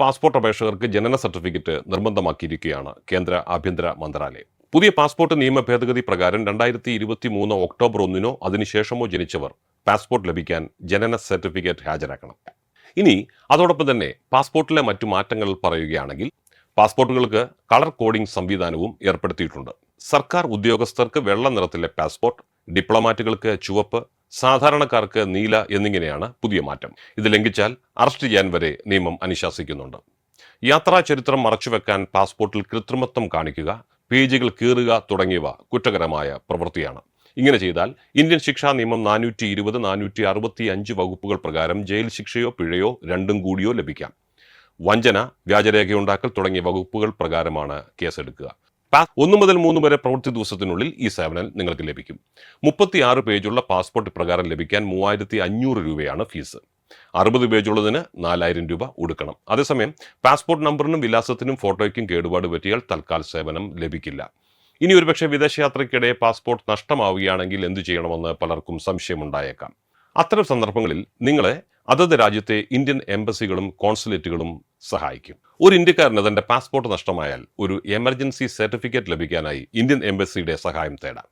Passport അപേക്ഷകർക്ക് ജനന certificate നിർബന്ധമാക്കിയിരിക്കുകയാണ് കേന്ദ്ര ആഭ്യന്തര മന്ത്രാലയം. പുതിയ പാസ്പോർട്ട് നിയമ ഭേദഗതി പ്രകാരം രണ്ടായിരത്തി ഇരുപത്തി മൂന്ന് ഒക്ടോബർ ഒന്നിനോ അതിനുശേഷമോ ജനിച്ചവർ പാസ്പോർട്ട് ലഭിക്കാൻ ജനന സർട്ടിഫിക്കറ്റ് ഹാജരാക്കണം. ഇനി അതോടൊപ്പം തന്നെ പാസ്പോർട്ടിലെ മറ്റു മാറ്റങ്ങൾ പറയുകയാണെങ്കിൽ പാസ്പോർട്ടുകൾക്ക് കളർ കോഡിംഗ് സംവിധാനവും ഏർപ്പെടുത്തിയിട്ടുണ്ട്. സർക്കാർ ഉദ്യോഗസ്ഥർക്ക് വെള്ള നിറത്തിലെ പാസ്പോർട്ട് ഡിപ്ലോമാറ്റുകൾക്ക് ചുവപ്പ് സാധാരണക്കാർക്ക് നീല എന്നിങ്ങനെയാണ് പുതിയ മാറ്റം. ഇത് ലംഘിച്ചാൽ അറസ്റ്റ് ചെയ്യാൻ വരെ നിയമം അനുശാസിക്കുന്നുണ്ട്. യാത്രാ ചരിത്രം മറച്ചുവെക്കാൻ പാസ്പോർട്ടിൽ കൃത്രിമത്വം കാണിക്കുക പേജുകൾ കീറുക തുടങ്ങിയവ കുറ്റകരമായ പ്രവൃത്തിയാണ്. ഇങ്ങനെ ചെയ്താൽ ഇന്ത്യൻ ശിക്ഷാ നിയമം നാനൂറ്റി ഇരുപത് നാനൂറ്റി അറുപത്തി അഞ്ച് വകുപ്പുകൾ പ്രകാരം ജയിൽ ശിക്ഷയോ പിഴയോ രണ്ടും കൂടിയോ ലഭിക്കാം. വഞ്ചന വ്യാജരേഖയുണ്ടാക്കൽ തുടങ്ങിയ വകുപ്പുകൾ പ്രകാരമാണ് കേസെടുക്കുക. പാ- ഒന്ന് മുതൽ മൂന്ന് വരെ പ്രവൃത്തി ദിവസത്തിനുള്ളിൽ ഈ സേവനം നിങ്ങൾക്ക് ലഭിക്കും. മുപ്പത്തിയാറ് പേജുള്ള പാസ്പോർട്ട് പ്രകാരം ലഭിക്കാൻ മൂവായിരത്തി അഞ്ഞൂറ് രൂപയാണ് ഫീസ്. അറുപത് പേജുള്ളതിന് നാലായിരം രൂപ ഒടുക്കണം. അതേസമയം പാസ്പോർട്ട് നമ്പറിനും വിലാസത്തിനും ഫോട്ടോയ്ക്കും കേടുപാട് പറ്റിയാൽ തൽക്കാൽ സേവനം ലഭിക്കില്ല. ഇനി ഒരുപക്ഷെ വിദേശയാത്രയ്ക്കിടെ പാസ്പോർട്ട് നഷ്ടമാവുകയാണെങ്കിൽ എന്തു ചെയ്യണമെന്ന് പലർക്കും സംശയമുണ്ടായേക്കാം. അത്തരം സന്ദർഭങ്ങളിൽ നിങ്ങളെ അതത് രാജ്യത്തെ ഇന്ത്യൻ എംബസികളും കോൺസുലേറ്റുകളും സഹായിക്കും. ഒരു ഇന്ത്യക്കാരന് തന്റെ പാസ്പോർട്ട് നഷ്ടമായാൽ ഒരു എമർജൻസി സർട്ടിഫിക്കറ്റ് ലഭിക്കാനായി ഇന്ത്യൻ എംബസിയുടെ സഹായം തേടാം.